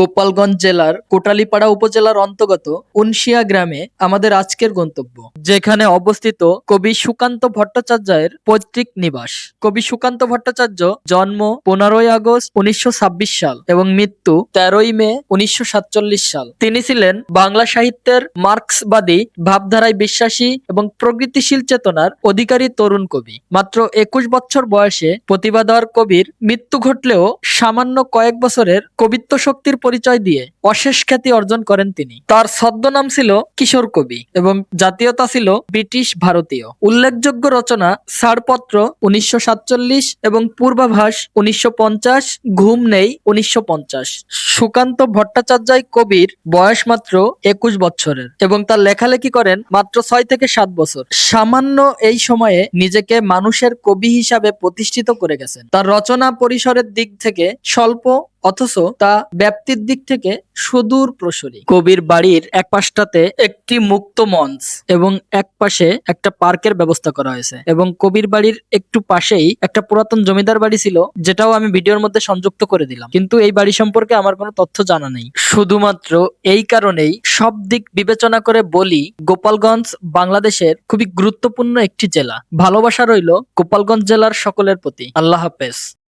গোপালগঞ্জ জেলার কোটালীপাড়া উপজেলার অন্তর্গত উনশিয়া গ্রামে আমাদের আজকের গন্তব্য, যেখানে অবস্থিত কবি সুকান্ত ভট্টাচার্যের পৈতৃক নিবাস। কবি সুকান্ত ভট্টাচার্য জন্ম পনেরোই আগস্ট উনিশশো সাল এবং মৃত্যু তেরোই মে উনিশশো সাতচল্লিশ সাল। তিনি ছিলেন বাংলা সাহিত্যের মার্ক্সবাদী, ভাবধারায় বিশ্বাসী এবং প্রগতিশীল চেতনার অধিকারী তরুণ কবি। মাত্র একুশ বছর বয়সে প্রতিভাধর কবির মৃত্যু ঘটলেও সামান্য কয়েক বছরের কবিত্ব শক্তির পরিচয় দিয়ে অশেষ খ্যাতি অর্জন করেন তিনি। তার ছদ্মনাম ছিল কিশোর কবি এবং জাতীয়তা ছিল ব্রিটিশ ভারতীয়। উল্লেখযোগ্য রচনা ছাড়পত্র উনিশশো সাতচল্লিশ এবং পূর্বাভাস উনিশশো পঞ্চাশ, ঘুম নেই উনিশশো পঞ্চাশ। সুকান্ত ভট্টাচার্য কবির বয়স মাত্র একুশ বছরের এবং তার লেখালেখি করেন মাত্র ছয় থেকে সাত বছর। সামান্য এই সময়ে নিজেকে মানুষের কবি হিসাবে প্রতিষ্ঠিত করে গেছেন। তার রচনা পরিসরের দিক থেকে স্বল্প অথচ তা ব্যাপ্তির দিক থেকে সুদূর প্রসরী। কবির বাড়ির এক পাশটাতে একটি মুক্ত মঞ্চ এবং এক পাশে একটা পার্কের ব্যবস্থা করা হয়েছে এবং কবির বাড়ির একটু পাশেই একটা পুরাতন জমিদার বাড়ি ছিল, যেটাও আমি ভিডিওর মধ্যে সংযুক্ত করে দিলাম। কিন্তু এই বাড়ি সম্পর্কে আমার কোনো তথ্য জানা নেই। শুধুমাত্র এই কারণেই সব দিক বিবেচনা করে বলি, গোপালগঞ্জ বাংলাদেশের খুবই গুরুত্বপূর্ণ একটি জেলা। ভালোবাসা রইল গোপালগঞ্জ জেলার সকলের প্রতি। আল্লাহ হাফেজ।